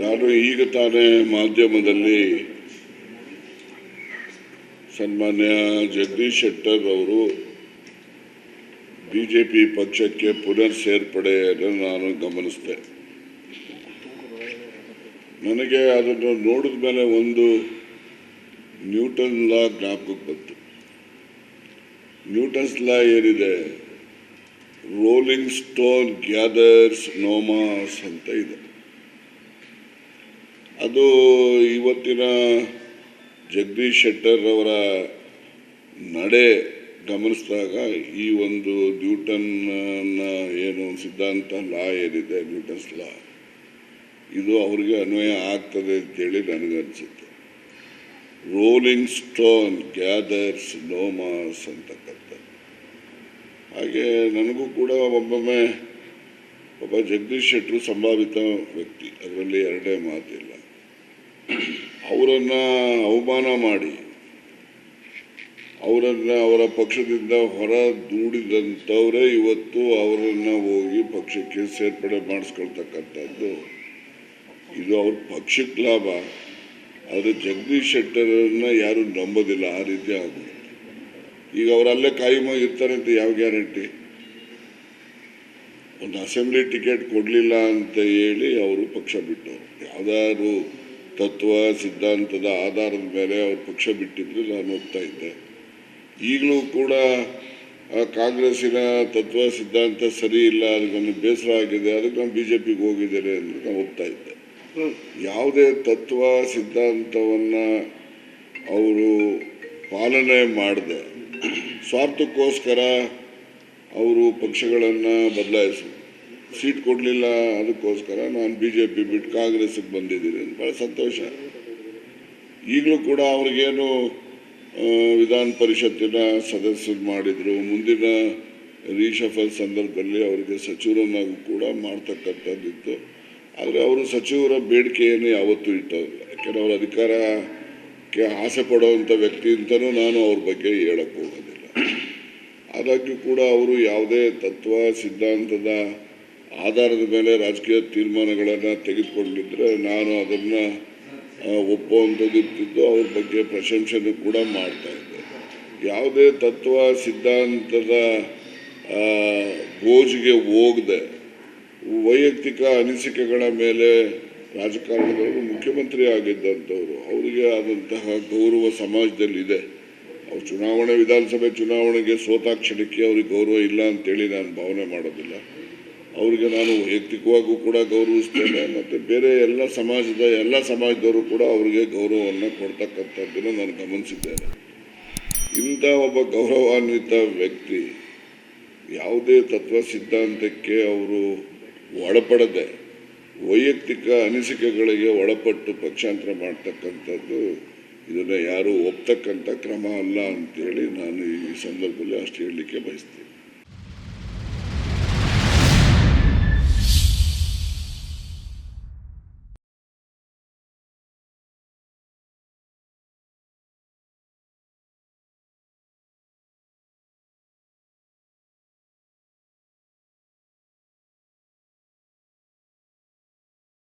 ನಾನು ಈಗ ತಾನೇ ಮಾಧ್ಯಮದಲ್ಲಿ? ಸನ್ಮಾನ್ಯ ಜಗದೀಶ್ ಶೆಟ್ಟರ್ ಅವರು ಬಿ ಜೆ ಪಿ ಪಕ್ಷಕ್ಕೆ ಪುನರ್ ಸೇರ್ಪಡೆಯನ್ನು ನಾನು ಗಮನಿಸಿದೆ. ನನಗೆ ಅದನ್ನು ನೋಡಿದ ಮೇಲೆ ಒಂದು ನ್ಯೂಟನ್ ಲಾ ಜ್ಞಾಪಕಕ್ಕೆ ಬಂತು. ನ್ಯೂಟನ್ಸ್ ಲಾ ಏನಿದೆ? ರೋಲಿಂಗ್ ಸ್ಟೋನ್ ಗ್ಯಾದರ್ಸ್ ನೋಮಾಸ್ ಅಂತ ಇದೆ. ಅದು ಇವತ್ತಿನ ಜಗದೀಶ್ ಶೆಟ್ಟರ್ ಅವರ ನಡೆ ಗಮನಿಸಿದಾಗ ಈ ಒಂದು ನ್ಯೂಟನ್ ಏನು ಸಿದ್ಧಾಂತ ಲಾ ಏನಿದೆ, ನ್ಯೂಟನ್ಸ್ ಲಾ, ಇದು ಅವರಿಗೆ ಅನ್ವಯ ಆಗ್ತದೆ ಅಂತೇಳಿ ನನಗನ್ಸುತ್ತೆ. ರೋಲಿಂಗ್ ಸ್ಟೋನ್ ಗ್ಯಾದರ್ಸ್ ನೋಮಾಸ್ ಅಂತಕ್ಕಂಥದ್ದು ಹಾಗೆ ನನಗೂ ಕೂಡ ಒಬ್ಬೊಮ್ಮೆ ಒಬ್ಬ ಜಗದೀಶ್ ಶೆಟ್ಟರು ಸಂಭಾವಿತ ವ್ಯಕ್ತಿ, ಅದರಲ್ಲಿ ಎರಡೇ ಮಾತಿಲ್ಲ. ಅವರನ್ನು ಅವಮಾನ ಮಾಡಿ, ಅವರನ್ನು ಅವರ ಪಕ್ಷದಿಂದ ಹೊರ ದೂಡಿದಂಥವರೇ ಇವತ್ತು ಅವರನ್ನು ಹೋಗಿ ಪಕ್ಷಕ್ಕೆ ಸೇರ್ಪಡೆ ಮಾಡಿಸ್ಕೊಳ್ತಕ್ಕಂಥದ್ದು. ಇದು ಅವ್ರ ಪಕ್ಷಕ್ಕೆ ಲಾಭ. ಆದರೆ ಜಗದೀಶ್ ಶೆಟ್ಟರನ್ನು ಯಾರು ನಂಬೋದಿಲ್ಲ, ಆ ರೀತಿ ಆಗೋದು ಈಗ ಅವರಲ್ಲೇ ಕಾಯಮ ಇರ್ತಾರೆ ಅಂತ ಯಾವ ಗ್ಯಾರಂಟಿ? ಒಂದು ಅಸೆಂಬ್ಲಿ ಟಿಕೆಟ್ ಕೊಡಲಿಲ್ಲ ಅಂತ ಹೇಳಿ ಅವರು ಪಕ್ಷ ಬಿಟ್ಟವರು. ಯಾವ್ದಾದ್ರು ತತ್ವ ಸಿದ್ಧಾಂತದ ಆಧಾರದ ಮೇಲೆ ಅವರು ಪಕ್ಷ ಬಿಟ್ಟಿದ್ರು ನಾನು ಹೋಗ್ತಾ ಇದ್ದೆ. ಈಗಲೂ ಕೂಡ ಕಾಂಗ್ರೆಸ್ಸಿನ ತತ್ವ ಸಿದ್ಧಾಂತ ಸರಿ ಇಲ್ಲ ಅದಕ್ಕೆ ನನಗೆ ಬೇಸರ ಆಗಿದೆ ಅದಕ್ಕೆ ನಾನು ಬಿ ಜೆ ಪಿಗೆ ಹೋಗಿದ್ದೇನೆ ಅಂತ ನಾನು ಹೋಗ್ತಾ ಇದ್ದೆ. ಯಾವುದೇ ತತ್ವ ಸಿದ್ಧಾಂತವನ್ನು ಅವರು ಪಾಲನೆ ಮಾಡದೆ. ಸ್ವಾರ್ಥಕ್ಕೋಸ್ಕರ ಅವರು ಪಕ್ಷಗಳನ್ನು ಬದಲಾಯಿಸಿ ಸೀಟ್ ಕೊಡಲಿಲ್ಲ ಅದಕ್ಕೋಸ್ಕರ ನಾನು ಬಿ ಜೆ ಪಿ ಬಿಟ್ಟು ಕಾಂಗ್ರೆಸ್ಗೆ ಬಂದಿದ್ದೀನಿ ಅಂತ. ಭಾಳ ಸಂತೋಷ. ಈಗಲೂ ಕೂಡ ಅವ್ರಿಗೇನು ವಿಧಾನ ಪರಿಷತ್ತಿನ ಸದಸ್ಯರು ಮಾಡಿದರು. ಮುಂದಿನ ರೀಶಫಲ್ ಸಂದರ್ಭದಲ್ಲಿ ಅವರಿಗೆ ಸಚಿವರನ್ನಾಗೂ ಕೂಡ ಮಾಡ್ತಕ್ಕಂಥದ್ದಿತ್ತು. ಆದರೆ ಅವರು ಸಚಿವರ ಬೇಡಿಕೆಯನ್ನು ಯಾವತ್ತೂ ಇಟ್ಟೋದಿಲ್ಲ ಯಾಕೆಂದರೆ ಅವ್ರ ಅಧಿಕಾರಕ್ಕೆ ಆಸೆ ಪಡೋವಂಥ ವ್ಯಕ್ತಿ ಅಂತಲೂ ನಾನು ಅವ್ರ ಬಗ್ಗೆ ಹೇಳಕ್ಕೆ ಹೋಗೋದಿಲ್ಲ. ಆದಾಗ್ಯೂ ಕೂಡ ಅವರು ಯಾವುದೇ ತತ್ವ, ಸಿದ್ಧಾಂತದ ಆಧಾರದ ಮೇಲೆ ರಾಜಕೀಯ ತೀರ್ಮಾನಗಳನ್ನು ತೆಗೆದುಕೊಂಡಿದ್ದರೆ ನಾನು ಅದನ್ನು ಒಪ್ಪುವಂಥದ್ದು ಇರ್ತಿದ್ದು ಅವ್ರ ಬಗ್ಗೆ ಪ್ರಶಂಸನೆ ಕೂಡ ಮಾಡ್ತಾ ಇದ್ದೆ. ಯಾವುದೇ ತತ್ವ, ಸಿದ್ಧಾಂತದ ಗೋಜಿಗೆ ಹೋಗದೆ ವೈಯಕ್ತಿಕ ಅನಿಸಿಕೆಗಳ ಮೇಲೆ ರಾಜಕಾರಣದವರು ಮುಖ್ಯಮಂತ್ರಿ ಆಗಿದ್ದಂಥವ್ರು, ಅವರಿಗೆ ಆದಂತಹ ಗೌರವ ಸಮಾಜದಲ್ಲಿದೆ. ಅವ್ರು ಚುನಾವಣೆ, ವಿಧಾನಸಭೆ ಚುನಾವಣೆಗೆ ಸೋತಾಕ್ಷಣಕ್ಕೆ ಅವ್ರಿಗೆ ಗೌರವ ಇಲ್ಲ ಅಂತೇಳಿ ನಾನು ಭಾವನೆ ಮಾಡೋದಿಲ್ಲ. ಅವರಿಗೆ ನಾನು ವೈಯಕ್ತಿಕವಾಗೂ ಕೂಡ ಗೌರವಿಸ್ತೇನೆ, ಮತ್ತು ಬೇರೆ ಎಲ್ಲ ಸಮಾಜದ ಎಲ್ಲ ಸಮಾಜದವರು ಕೂಡ ಅವರಿಗೆ ಗೌರವವನ್ನು ಕೊಡ್ತಕ್ಕಂಥದ್ದನ್ನು ನಾನು ಗಮನಿಸಿದ್ದೇನೆ. ಇಂಥ ಒಬ್ಬ ಗೌರವಾನ್ವಿತ ವ್ಯಕ್ತಿ ಯಾವುದೇ ತತ್ವ ಸಿದ್ಧಾಂತಕ್ಕೆ ಅವರು ಒಳಪಡದೆ ವೈಯಕ್ತಿಕ ಅನಿಸಿಕೆಗಳಿಗೆ ಒಳಪಟ್ಟು ಪಕ್ಷಾಂತರ ಮಾಡ್ತಕ್ಕಂಥದ್ದು ಇದನ್ನು ಯಾರೂ ಒಪ್ತಕ್ಕಂಥ ಕ್ರಮ ಅಲ್ಲ ಅಂತೇಳಿ ನಾನು ಈ ಸಂದರ್ಭದಲ್ಲಿ ಅಷ್ಟು ಹೇಳಲಿಕ್ಕೆ ಬಯಸ್ತೀನಿ.